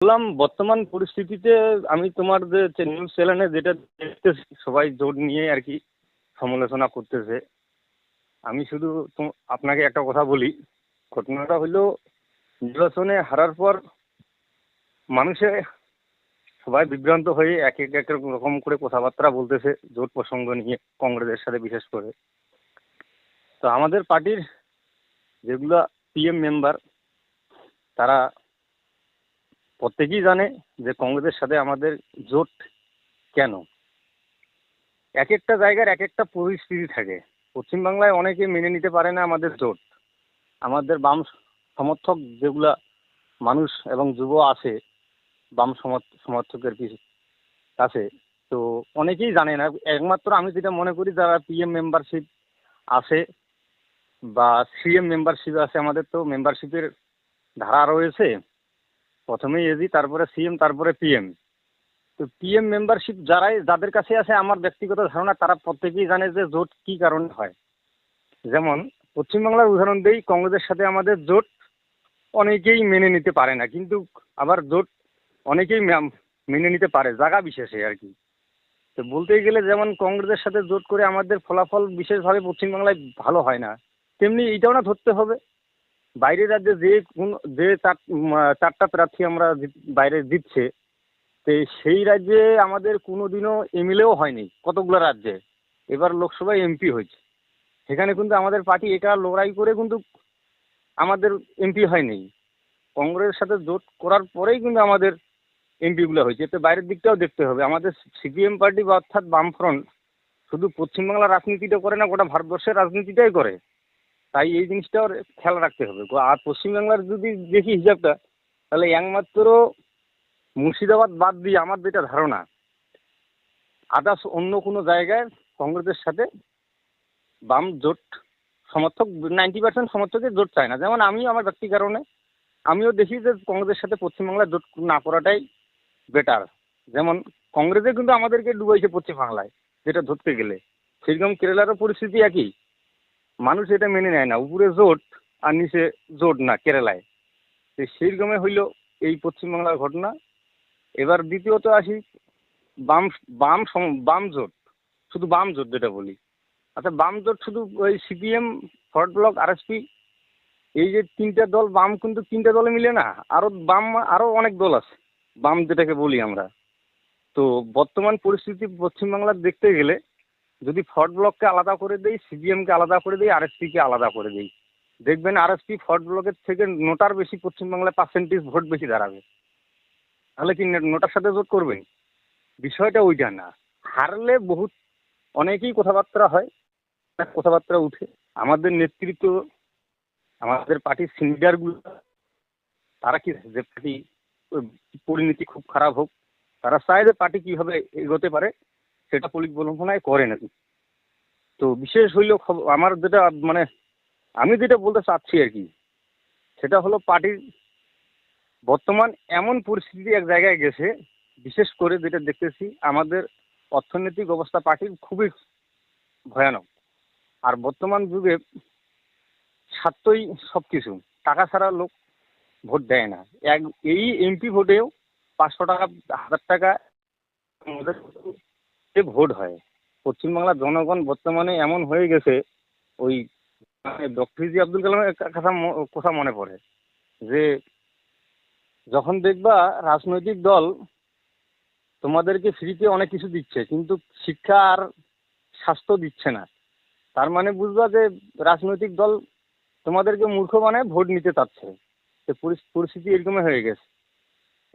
বললাম, বর্তমান পরিস্থিতিতে আমি তোমার যে নিউজ চ্যানেলে যেটা দেখতেছি, সবাই জোট নিয়ে আর কি সমালোচনা করতেছে। আমি শুধু আপনাকে একটা কথা বলি, ঘটনাটা হলো নির্বাচনে হারার পর মানুষে সবাই বিভ্রান্ত হয়ে এক এক এক রকম করে কথাবার্তা বলতেছে, জোট প্রসঙ্গ নিয়ে কংগ্রেসের সাথে বিশেষ করে। তো আমাদের পার্টির যেগুলা পিএম মেম্বার তারা প্রত্যেকেই জানে যে কংগ্রেসের সাথে আমাদের জোট কেন? এক একটা জায়গার এক একটা পরিস্থিতি থাকে। পশ্চিমবাংলায় অনেকে মেনে নিতে পারে না আমাদের জোট। আমাদের বাম সমর্থক যেগুলা মানুষ এবং যুব আছে, বাম সমর্থ, সমর্থকের পিছ- কাছে তো অনেকেই জানে না। একমাত্র আমি যেটা মনে করি, যারা পিএম মেম্বারশিপ আছে বা সিএম মেম্বারশিপ আছে, আমাদের তো মেম্বারশিপের ধারা রয়েছে। প্রথমেই এজি তারপরে সিএম তারপরে পিএম তো পিএম মেম্বারশিপ যারাই, যাদের কাছে আছে আমার ব্যক্তিগত ধারণা, তারা প্রত্যেকেই জানে যে জোট কী কারণে হয়। যেমন, পশ্চিমবাংলার উদাহরণ দেই, কংগ্রেসের সাথে আমাদের জোট অনেকেই মেনে নিতে পারে না, কিন্তু আবার জোট অনেকেই মেনে নিতে পারে, জায়গা বিশেষে আর কি। তো বলতে গেলে যেমন কংগ্রেসের সাথে জোট করে আমাদের ফলাফল বিশেষভাবে পশ্চিমবাংলায় ভালো হয় না, তেমনি এইটাও না ধরতে হবে। বাইরের রাজ্যে যে কোন, যে চার চারটা প্রার্থী আমরা বাইরে জিতছে, তো সেই রাজ্যে আমাদের কোনোদিনও এমএলএও হয়নি কতগুলো রাজ্যে। এবার লোকসভায় এমপি হয়েছে। সেখানে কিন্তু আমাদের পার্টি এটা লড়াই করে কিন্তু আমাদের এমপি হয়নি। কংগ্রেসের সাথে জোট করার পরেই কিন্তু আমাদের এমপিগুলো হয়েছে। এতে বাইরের দিকটাও দেখতে হবে। আমাদের সিপিএম পার্টি বা অর্থাৎ বামফ্রন্ট শুধু পশ্চিমবাংলার রাজনীতিটা করে না, গোটা ভারতবর্ষের রাজনীতিটাই করে। তাই এই জিনিসটা ওর খেয়াল রাখতে হবে। আর পশ্চিমবাংলার যদি দেখি হিসাবটা, তাহলে একমাত্র মুর্শিদাবাদ বাদ দিয়ে আমার যেটা ধারণা, আদার্স অন্য কোনো জায়গায় কংগ্রেসের সাথে বাম জোট সমর্থক, নাইনটি পার্সেন্ট সমর্থকের জোট চায় না। যেমন আমি আমার ব্যক্তি কারণে, আমিও দেখি যে কংগ্রেসের সাথে পশ্চিমবাংলায় জোট না করাটাই বেটার যেমন কংগ্রেসে কিন্তু আমাদেরকে ডুবাইছে পশ্চিমবাংলায়, যেটা ধরতে গেলে। সেরকম কেরালারও পরিস্থিতি একই। মানুষ এটা মেনে নেয় না। উপরে জোট আর নিচে জোট না, কেরালায়। তো সেই রকমে হইল এই পশ্চিমবাংলার ঘটনা। এবার দ্বিতীয়ত আসি, বাম বাম বাম জোট। শুধু বাম জোট যেটা বলি। আচ্ছা বাম জোট শুধু ওই সিপিএম ফরওয়ার্ড ব্লক, আরএসপি, এই যে তিনটা দল, বাম কিন্তু তিনটা দলে মিলে না। আরও বাম আরও অনেক দল আছে। বাম যেটাকে বলি আমরা। তো বর্তমান পরিস্থিতি পশ্চিমবাংলার দেখতে গেলে যদি ফর্ড ব্লককে আলাদা করে দেই সিপিএমকে আলাদা করে দেই আরএসপিকে আলাদা করে দেই। দেখবেন আরএসপি ফর্ড ব্লকের থেকে নোটার বেশি পশ্চিমবাংলায় পার্সেন্টেজ ভোট বেশি দাঁড়াবে। তাহলে কি নোটার সাথে জোট করবেন? বিষয়টা ওইটা না। হারলে বহুত, অনেকেই কথাবার্তা হয় কথাবার্তা উঠে। আমাদের নেতৃত্ব, আমাদের পার্টির সিনিয়রগুলো তারা কি, যে পার্টি পরিণতি খুব খারাপ হোক, তারা চায় যে পার্টি কীভাবে এগোতে পারে। সেটা পরিকল্পনায় করে নাকি তো বিশেষ হইল আমার যেটা মানে আমি যেটা বলতে চাচ্ছি আর কি, সেটা হলো পার্টির বর্তমান এমন পরিস্থিতি এক জায়গায় গেছে, বিশেষ করে যেটা দেখতেছি আমাদের অর্থনৈতিক অবস্থা পার্টির খুবই ভয়ানক। আর বর্তমান যুগে স্বার্থই সব কিছু টাকা ছাড়া লোক ভোট দেয় না। এক এই এমপি ভোটেও পাঁচশো টাকা, হাজার টাকা যে ভোট হয়। পশ্চিমবাংলার জনগণ বর্তমানে এমন হয়ে গেছে, ওই মানে ডক্টর জি আব্দুল কালামের একটা কথা কথা মনে পড়ে যে যখন দেখবা রাজনৈতিক দল তোমাদেরকে ফ্রিতে অনেক কিছু দিচ্ছে, কিন্তু শিক্ষা আর স্বাস্থ্য দিচ্ছে না। তার মানে বুঝবা যে রাজনৈতিক দল তোমাদেরকে মূর্খ বানায় ভোট নিতে চাচ্ছে। পরিস্থিতি এরকমই হয়ে গেছে। এ-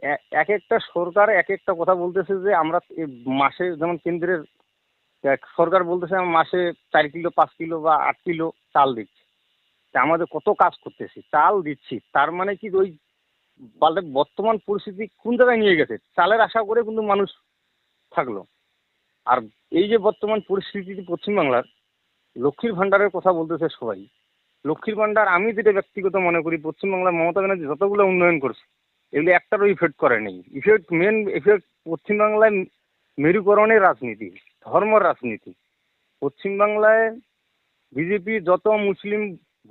এক একটা সরকার এক একটা কথা বলতেছে যে আমরা মাসে যেমন কেন্দ্রের সরকার বলতেছে মাসে চার কিলো, পাঁচ কিলো বা আট কিলো চাল দিচ্ছি। তা আমাদের কত কাজ করতেছি? চাল দিচ্ছি। তার মানে কি ওই বর্তমান পরিস্থিতি কোন জায়গায় নিয়ে গেছে? চালের আশা করে কিন্তু মানুষ থাকল। আর এই যে বর্তমান পরিস্থিতি পশ্চিমবাংলার লক্ষ্মীর ভাণ্ডারের কথা বলতেছে সবাই। লক্ষ্মীর ভাণ্ডার আমি যেটা ব্যক্তিগত মনে করি পশ্চিমবাংলার মমতা ব্যানার্জি যতগুলো উন্নয়ন করছে এগুলো একটারও ইফেক্ট করে নেই। ইফেক্ট মেন ইফেক্ট পশ্চিমবাংলায় মেরুকরণের রাজনীতি ধর্মর রাজনীতি। পশ্চিমবাংলায় বিজেপি যত মুসলিম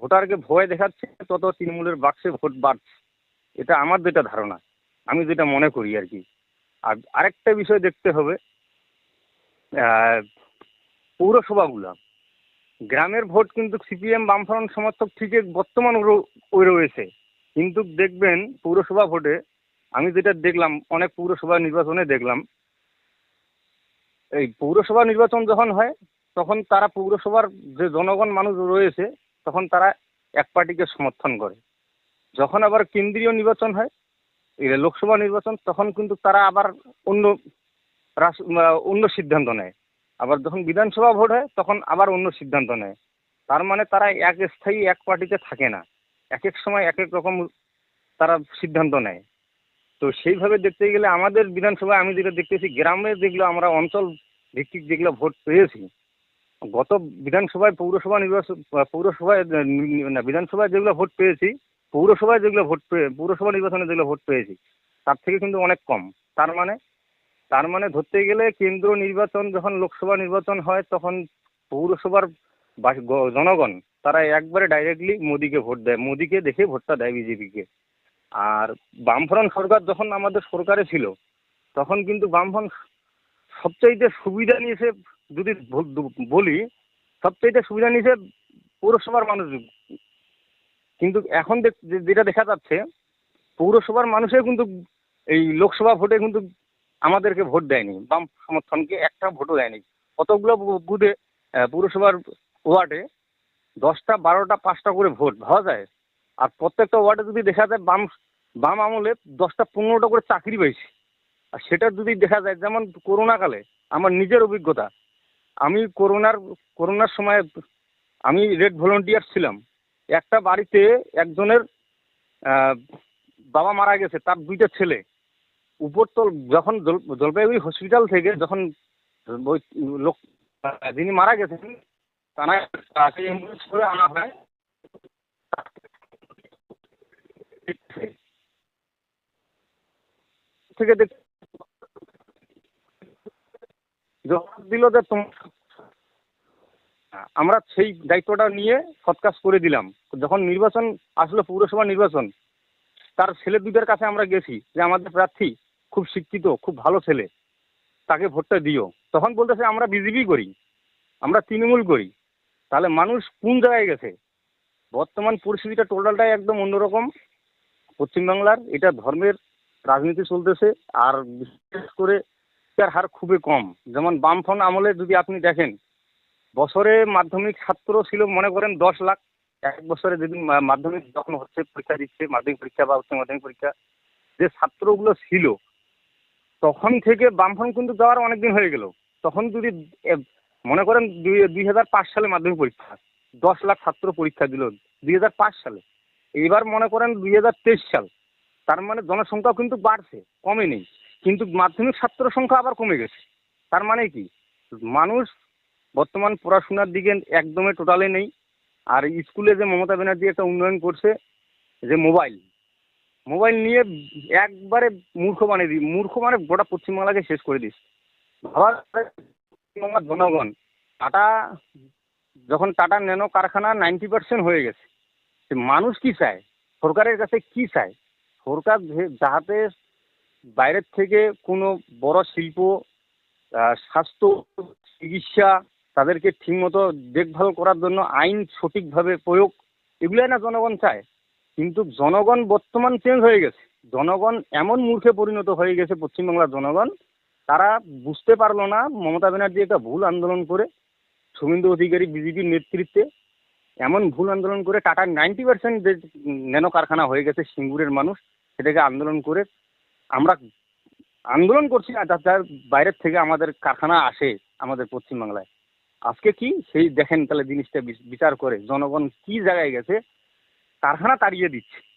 ভোটারকে ভয় দেখাচ্ছে, তত তৃণমূলের বাক্সে ভোট বাড়ছে। এটা আমার যেটা ধারণা, আমি যেটা মনে করি আর কি। আর আরেকটা বিষয় দেখতে হবে পৌরসভাগুলা। গ্রামের ভোট কিন্তু সিপিএম বামফ্রন্ট সমর্থক ঠিকই বর্তমান ওই রয়েছে। কিন্তু দেখবেন পৌরসভা ভোটে আমি যেটা দেখলাম, অনেক পৌরসভা নির্বাচনে দেখলাম, এই পৌরসভা নির্বাচন যখন হয়, তখন তারা পৌরসভার যে জনগণ মানুষ রয়েছে, তখন তারা এক পার্টিকে সমর্থন করে। যখন আবার কেন্দ্রীয় নির্বাচন হয়, এই লোকসভা নির্বাচন, তখন কিন্তু তারা আবার অন্য অন্য সিদ্ধান্ত নেয়। আবার যখন বিধানসভা ভোট হয়, তখন আবার অন্য সিদ্ধান্ত নেয়। তার মানে তারা এক স্থায়ী এক পার্টিতে থাকে না। এক এক সময় এক এক রকম তারা সিদ্ধান্ত নেয়। তো সেইভাবে দেখতে গেলে আমাদের বিধানসভায় আমি যেটা দেখতেছি, গ্রামে যেগুলো আমরা অঞ্চল ভিত্তিক যেগুলো ভোট পেয়েছি, গত বিধানসভায় পৌরসভা নির্বাচন, পৌরসভায়, না, বিধানসভায় যেগুলো ভোট পেয়েছি, পৌরসভায় যেগুলো ভোট পেয়ে পৌরসভা নির্বাচনে যেগুলো ভোট পেয়েছি, তার থেকে কিন্তু অনেক কম। তার মানে তার মানে ধরতে গেলে কেন্দ্র নির্বাচন যখন লোকসভা নির্বাচন হয়, তখন পৌরসভার জনগণ, তারা একবারে ডাইরেক্টলি মোদিকে ভোট দেয়। মোদিকে দেখে ভোটটা দেয় বিজেপিকে আর বামফ্রন্ট সরকার যখন আমাদের সরকারে ছিল, তখন কিন্তু বামফ্রন্ট সবচাইতে সুবিধা নিয়েছে যদি বলি, সবচাইতে সুবিধা নিয়েছে পৌরসভার মানুষ কিন্তু এখন যেটা দেখা যাচ্ছে, পৌরসভার মানুষে কিন্তু এই লোকসভা ভোটে কিন্তু আমাদেরকে ভোট দেয়নি। বাম সমর্থনকে একটা ভোটও দেয়নি। কতগুলো বু- বুথে পৌরসভার ওয়ার্ডে দশটা, বারোটা, পাঁচটা করে ভোট, ভাবা যায়? আর প্রত্যেকটা ওয়ার্ডে যদি দেখা যায় বাম বাম আমলে দশটা, পনেরোটা করে চাকরি পেয়েছি আর সেটা যদি দেখা যায়, যেমন করোনা কালে আমার নিজের অভিজ্ঞতা। আমি করোনার করোনার সময় আমি রেড ভলেন্টিয়ার ছিলাম। একটা বাড়িতে একজনের বাবা মারা গেছে, তার দুইটা ছেলে। উপরতল যখন জলপাইগুড়ি হসপিটাল থেকে যখন ওই লোক, যিনি মারা গেছেন করে আনা হয়। জবাব দিল যে আমরা সেই দায়িত্বটা নিয়ে সৎকাজ করে দিলাম। যখন নির্বাচন আসলো, পৌরসভা নির্বাচন, তার ছেলে দুইটার কাছে আমরা গেছি যে আমাদের প্রার্থী খুব শিক্ষিত, খুব ভালো ছেলে, তাকে ভোটটা দিও। তখন বলতেছে, আমরা বিজেপি করি, আমরা তৃণমূল করি। তাহলে মানুষ কোন জায়গায় গেছে? বর্তমান পরিস্থিতিটা টোটালটাই একদম অন্যরকম। পশ্চিমবাংলার এটা ধর্মের রাজনীতি চলতেছে, আর বিশেষ করে শিক্ষার হার খুবই কম। যেমন বামফ্রন্ট আমলে যদি আপনি দেখেন, বছরে মাধ্যমিক ছাত্র ছিল, মনে করেন, দশ লাখ। এক বছরে যেদিন মাধ্যমিক যখন হচ্ছে, পরীক্ষা দিচ্ছে, মাধ্যমিক পরীক্ষা বা উচ্চ মাধ্যমিক পরীক্ষা, যে ছাত্রগুলো ছিল, তখন থেকে বামফ্রন্ট কিন্তু যাওয়ার অনেক দিন হয়ে গেল। তখন যদি মনে করেন দুই দুই হাজার পাঁচ সালে মাধ্যমিক পরীক্ষা। দশ লাখ ছাত্র পরীক্ষা দিল দুই হাজার পাঁচ সালে। এবার মনে করেন দুই হাজার তেইশ সাল। তার মানে জনসংখ্যাও কিন্তু বাড়ছে কমে নেই। কিন্তু মাধ্যমিক ছাত্র সংখ্যা আবার কমে গেছে। তার মানে কি? মানুষ বর্তমান পড়াশোনার দিকে একদমই টোটালে নেই। আর স্কুলে যে মমতা ব্যানার্জি একটা উন্নয়ন করছে, যে মোবাইল মোবাইল নিয়ে একবারে মূর্খ বানিয়ে দিই মূর্খ মানে গোটা পশ্চিমবাংলাকে শেষ করে দিস পশ্চিমবাংলার জনগণ, টাটা, যখন টাটা ন্যানো কারখানা নাইনটি পার্সেন্ট হয়ে গেছে মানুষ কি চায়? সরকারের কাছে কি চায়? সরকার যাহাতে বাইরের থেকে কোনো বড় শিল্প স্বাস্থ্য, চিকিৎসা তাদেরকে ঠিকমতো দেখভাল করার জন্য আইন সঠিকভাবে প্রয়োগ, এগুলোই না জনগণ চায়। কিন্তু জনগণ বর্তমান চেঞ্জ হয়ে গেছে। জনগণ এমন মূর্খে পরিণত হয়ে গেছে পশ্চিমবাংলার জনগণ তারা বুঝতে পারল না মমতা ব্যানার্জি একটা ভুল আন্দোলন করে, শুভেন্দু অধিকারী বিজেপির নেতৃত্বে এমন ভুল আন্দোলন করে টাটার নাইনটি পার্সেন্ট যে ন্যানো কারখানা হয়ে গেছে, সিঙ্গুরের মানুষ, সেটাকে আন্দোলন করে আমরা আন্দোলন করছি না যার বাইরের থেকে আমাদের কারখানা আসে আমাদের পশ্চিমবাংলায়। আজকে কি সেই দেখেন তাহলে জিনিসটা বিচ- বিচার করে, জনগণ কি জায়গায় গেছে, কারখানা তাড়িয়ে দিচ্ছে।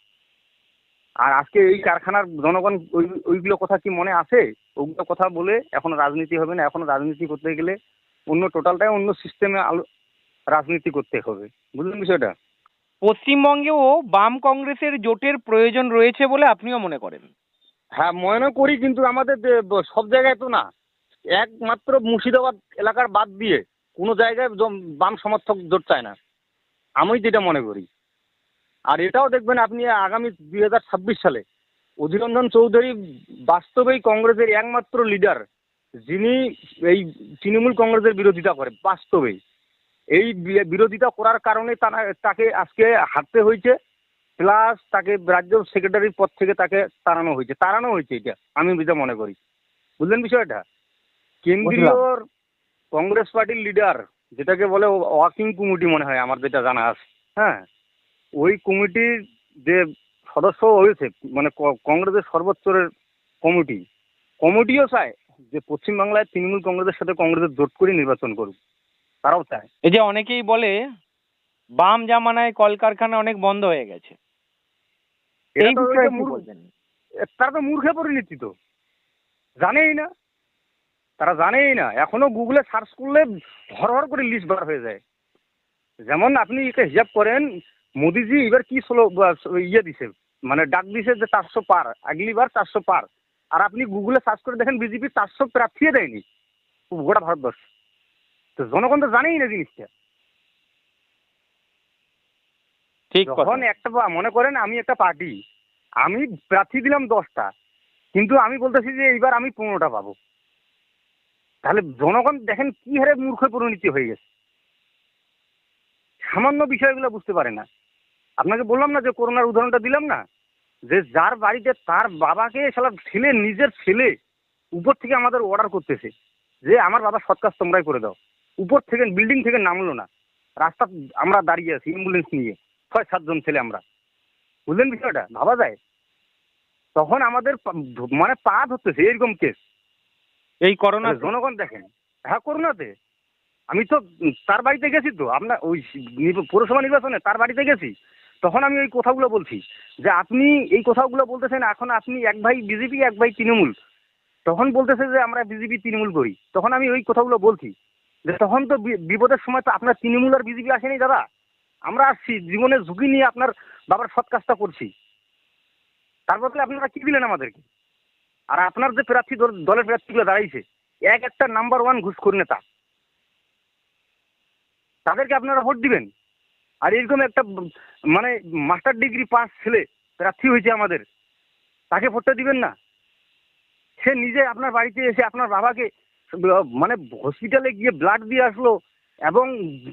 আর আজকে এই কারখানার জনগণ ওই ওইগুলো কথা কি মনে আছে ওগুলো কথা বলে এখন রাজনীতি হবে না এখন রাজনীতি করতে গেলে অন্য টোটালটাই অন্য সিস্টেমে আলো রাজনীতি করতে হবে। বুঝলেন বিষয়টা? পশ্চিমবঙ্গেও বাম কংগ্রেসের জোটের প্রয়োজন রয়েছে বলে আপনিও মনে করেন? হ্যাঁ মনে করি কিন্তু আমাদের সব জায়গায় তো না। একমাত্র মুর্শিদাবাদ এলাকার বাদ দিয়ে কোনো জায়গায় বাম সমর্থক জোট চায় না। আমি যেটা মনে করি। আর এটাও দেখবেন আপনি আগামী দুই হাজার ছাব্বিশ সালে অধীররঞ্জন চৌধুরী বাস্তবেই কংগ্রেসের একমাত্র লিডার যিনি এই তৃণমূল কংগ্রেসের বিরোধিতা করে বাস্তবেই। এই বিরোধিতা করার কারণে তারা তাকে আজকে হারতে হয়েছে প্লাস তাকে রাজ্য সেক্রেটারির পদ থেকে তাকে তাড়ানো হয়েছে। তাড়ানো হয়েছে এটা আমি যেটা মনে করি। বুঝলেন বিষয়টা? কেন্দ্রীয় কংগ্রেস পার্টির লিডার যেটাকে বলে ওয়ার্কিং কমিটি মনে হয় আমার যেটা জানা আছে। হ্যাঁ? ওই কমিটির যে সদস্য হয়েছে মানে কংগ্রেসের সর্বোচ্চের কমিটি কমিটিও চায় যে পশ্চিমবাংলায় তৃণমূল কংগ্রেসের সাথে কংগ্রেসের জোট করে নির্বাচন করুক। তারাও চায়। এই যে অনেকেই বলে বাম জামানায় কলকারখানা অনেক বন্ধ হয়ে গেছে। এই বিষয়ে তারা তো মূর্খে পরিণতি তো। জানেই না। তারা জানেই না। এখনও গুগলে সার্চ করলে হর হর করে লিস্ট বার হয়ে যায়। যেমন আপনি একে হিসাব করেন মোদিজি এবার কি স্লো ইয়ে দিছে? মানে ডাক দিছে যে চারশো পার আগলিবার চারশো পার। আর আপনি গুগলে সার্চ করে দেখেন বিজেপি চারশো প্রার্থী দেয়নি। গোটা ভারতবর্ষ। তো জনগণ তো জানেই না জিনিসটা। ঠিক যখন একটা মনে করেন আমি একটা পার্টি আমি প্রার্থী দিলাম দশটা কিন্তু আমি বলতেছি যে এইবার আমি পনেরোটা পাবো। তাহলে জনগণ দেখেন কি হারে মূর্খ পরিণতি হয়ে গেছে। সামান্য বিষয়গুলো বুঝতে পারে না। আপনাকে বললাম না যে করোনার উদাহরণটা দিলাম না? যে যার বাড়িতে তার বাবাকে সালা ছেলে নিজের ছেলে উপর থেকে আমাদের অর্ডার করতেছে যে আমার বাবা সৎ কাজ তোমরাই করে দাও। উপর থেকে বিল্ডিং থেকে নামলো না। রাস্তা আমরা দাঁড়িয়ে আছি অ্যাম্বুলেন্স নিয়ে। ছয় সাতজন ছেলে আমরা। বুঝলেন বিষয়টা? ভাবা যায়? তখন আমাদের মানে পা ধরতেছে এরকম কেস এই করোনা জনগণ দেখেন। হ্যাঁ করোনাতে। আমি তো তার বাড়িতে গেছি তো। আপনার ওই পৌরসভা নির্বাচনে তার বাড়িতে গেছি। তখন আমি ওই কথাগুলো বলছি, যে আপনি এই কথাগুলো বলতেছেন, এখন আপনি এক ভাই বিজেপি, এক ভাই তৃণমূল। তখন বলতেছে যে আমরা বিজেপি তৃণমূল করি। তখন আমি ওই কথাগুলো বলছি, যে তখন তো বিপদের সময় তো আপনার তৃণমূল আর বিজেপি আসেনি দাদা। আমরা আসছি জীবনের ঝুঁকি নিয়ে আপনার বাবার সৎ কাজটা করছি। তার বদলে আপনারা কি দিলেন আমাদেরকে? আর আপনার যে প্রার্থী দল- দলের প্রার্থীগুলো দাঁড়াইছে, এক একটা নাম্বার ওয়ান ঘুষখোর নেতা। তাদেরকে আপনারা ভোট দিবেন? আর এরকম একটা মানে মাস্টার ডিগ্রি পাস ছেলে প্রার্থী হয়েছে আমাদের তাকে ভোটটা দিবেন না? সে নিজে আপনার বাড়িতে এসে আপনার বাবাকে মানে হসপিটালে গিয়ে ব্লাড দিয়ে আসলো এবং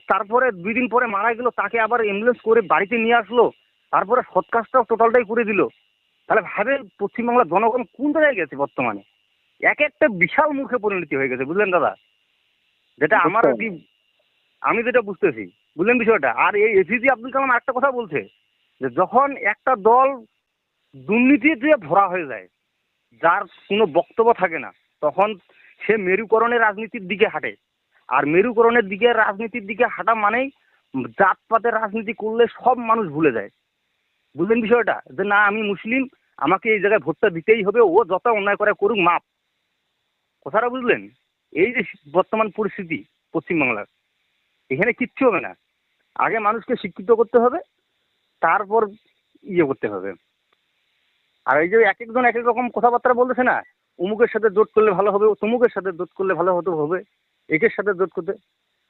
তারপরে দুই দিন পরে মারা গেল তাকে আবার অ্যাম্বুলেন্স করে বাড়িতে নিয়ে আসলো তারপরে সৎ কাজটাও টোটালটাই করে দিল। তাহলে ভাবে পশ্চিমবাংলার জনগণ কোন জায়গায় গেছে বর্তমানে? এক একটা বিশাল মুখে পরিণতি হয়ে গেছে বুঝলেন দাদা? যেটা আমার আমি যেটা বুঝতেছি বুঝলেন বিষয়টা? আর এই এপিজে আব্দুল কালাম একটা কথা বলছে, যে যখন একটা দল দুর্নীতিতে ভরা হয়ে যায়, যার কোনো বক্তব্য থাকে না, তখন সে মেরুকরণের রাজনীতির দিকে হাঁটে। আর মেরুকরণের দিকে, রাজনীতির দিকে হাঁটা মানেই জাতপাতের রাজনীতি করলে সব মানুষ ভুলে যায়। বুঝলেন বিষয়টা? যে না, আমি মুসলিম, আমাকে এই জায়গায় ভোটটা দিতেই হবে, ও যত অন্যায় করে করুক, মাপ। কথাটা বুঝলেন? এই যে বর্তমান পরিস্থিতি পশ্চিমবাংলার, এখানে কিচ্ছু হবে না। আগে মানুষকে শিক্ষিত করতে হবে, তারপর ইয়ে করতে হবে। আর এই যে এক একজন এক এক রকম কথাবার্তা বলতেছে না অমুকের সাথে জোট করলে ভালো হবে, তমুকের সাথে জোট করলে ভালো হতে হবে, একের সাথে জোট করতে।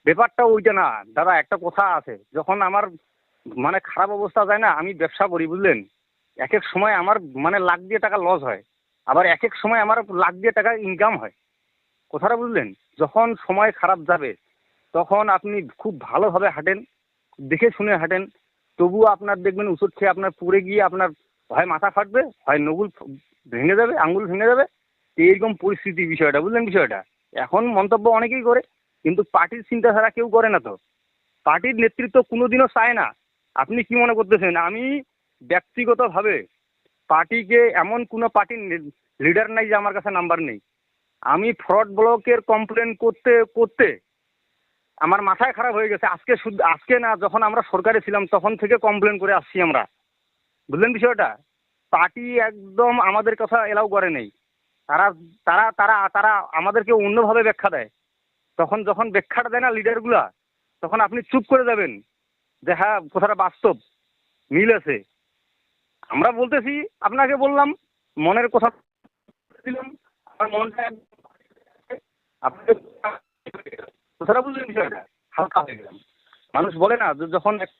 ব্যাপারটা ওইটা না, দাদা একটা কথা আছে, যখন আমার মানে খারাপ অবস্থা যায় না, আমি ব্যবসা করি, বুঝলেন? এক এক সময় আমার মানে লাখ দিয়ে টাকা লস হয়, আবার এক এক সময় আমার লাখ দিয়ে টাকা ইনকাম হয়। কথাটা বুঝলেন? যখন সময় খারাপ যাবে, তখন আপনি খুব ভালোভাবে হাঁটেন দেখে শুনে হাঁটেন। তবুও আপনার দেখবেন ওষুধ খেয়ে আপনার পড়ে গিয়ে আপনার হয় মাথা ফাটবে হয় নগুল ভেঙে যাবে আঙ্গুল ভেঙে যাবে। এইরকম পরিস্থিতি বিষয়টা, বুঝলেন বিষয়টা? এখন মন্তব্য অনেকেই করে, কিন্তু পার্টির চিন্তাধারা কেউ করে না তো। পার্টির নেতৃত্ব কোনোদিনও চায় না। আপনি কি মনে করতেছেন? আমি ব্যক্তিগতভাবে পার্টিকে এমন কোনো পার্টির লিডার নাই যে আমার কাছে নাম্বার নেই। আমি ফ্রড ব্লকের কমপ্লেন করতে করতে আমার মাথায় খারাপ হয়ে গেছে। আজকে শুধু, আজকে না, যখন আমরা সরকারে ছিলাম, তখন থেকে কমপ্লেন করে আসছি আমরা। বুঝলেন বিষয়টা? পার্টি একদম আমাদের কথা এলাও করে নেই। তারা তারা তারা তারা আমাদেরকে অন্যভাবে ব্যাখ্যা দেয়। তখন যখন ব্যাখ্যাটা দেয় না লিডারগুলা তখন আপনি চুপ করে যাবেন যে হ্যাঁ কথাটা বাস্তব, মিল আছে। আমরা বলতেছি, আপনাকে বললাম, মনের কথা দিলাম আমার মনটা আপনাকে কথাটা বুঝলেন বিষয়টা হালকা হয়ে গেলাম। মানুষ বলে না, যে যখন এক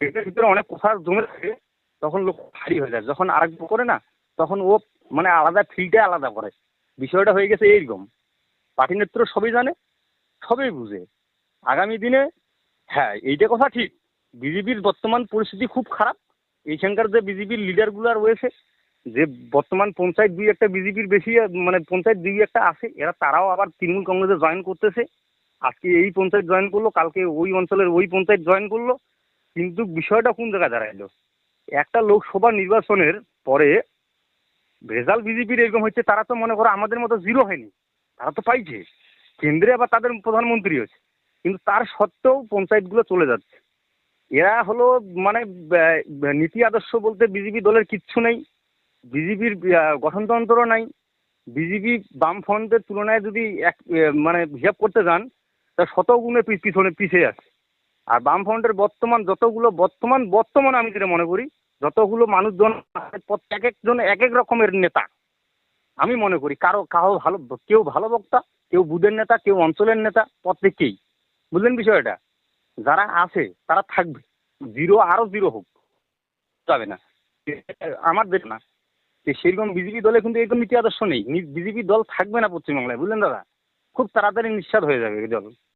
পেটের ভিতরে অনেক কথা জমে থাকে, তখন লোক ভারী হয়ে যায়। যখন আরেক করে না, তখন ও মানে আলাদা ফিল্ডে আলাদা করে। বিষয়টা হয়ে গেছে এইরকম। পার্টি নেত্র সবই জানে, সবই বুঝে। আগামী দিনে হ্যাঁ এইটা কথা ঠিক। বিজেপির বর্তমান পরিস্থিতি খুব খারাপ। এইখানকার যে বিজেপির লিডারগুলো রয়েছে যে বর্তমান পঞ্চায়েত দুই একটা বিজেপির বেশি মানে পঞ্চায়েত দুই একটা আছে, এরা তারাও আবার তৃণমূল কংগ্রেসে জয়েন করতেছে। আজকে এই পঞ্চায়েত জয়েন করল, কালকে ওই অঞ্চলের ওই পঞ্চায়েত জয়েন করল। কিন্তু বিষয়টা কোন জায়গায় দাঁড়াইলো? একটা লোকসভা নির্বাচনের পরে রেজাল্ট বিজেপির এরকম হচ্ছে, তারা তো মনে করো আমাদের মতো জিরো হয়নি। তারা তো পাইছে। কেন্দ্রে আবার তাদের প্রধানমন্ত্রী হচ্ছে। কিন্তু তার সত্ত্বেও পঞ্চায়েতগুলো চলে যাচ্ছে। এরা হলো মানে নীতি আদর্শ বলতে বিজেপি দলের কিচ্ছু নেই। বিজেপির গঠনতন্ত্র নাই। বিজেপি বামফ্রন্টের তুলনায় যদি এক মানে হিসাব করতে যান, তা শত গুণে পি- পিছনে পিছিয়ে আছে। আর বামফ্রন্টের বর্তমান যতগুলো, বর্তমান বর্তমান আমি যেটা মনে করি, যতগুলো মানুষজন এক একজন এক এক রকমের নেতা। আমি মনে করি কারও কারও ভালো, কেউ ভালো বক্তা, কেউ বুধের নেতা, কেউ অঞ্চলের নেতা, প্রত্যেকেই। বুঝলেন বিষয়টা? যারা আছে, তারা থাকবে। জিরো আরও জিরো হোক। যাবে না। আমার দেখ না। সেরকম বিজেপি দলে কিন্তু এরকম নীতি আদর্শ নেই। বিজেপি দল থাকবে না পশ্চিমবাংলায়, বুঝলেন দাদা? খুব তাড়াতাড়ি নিঃস্বাদ হয়ে যাবে এই দল।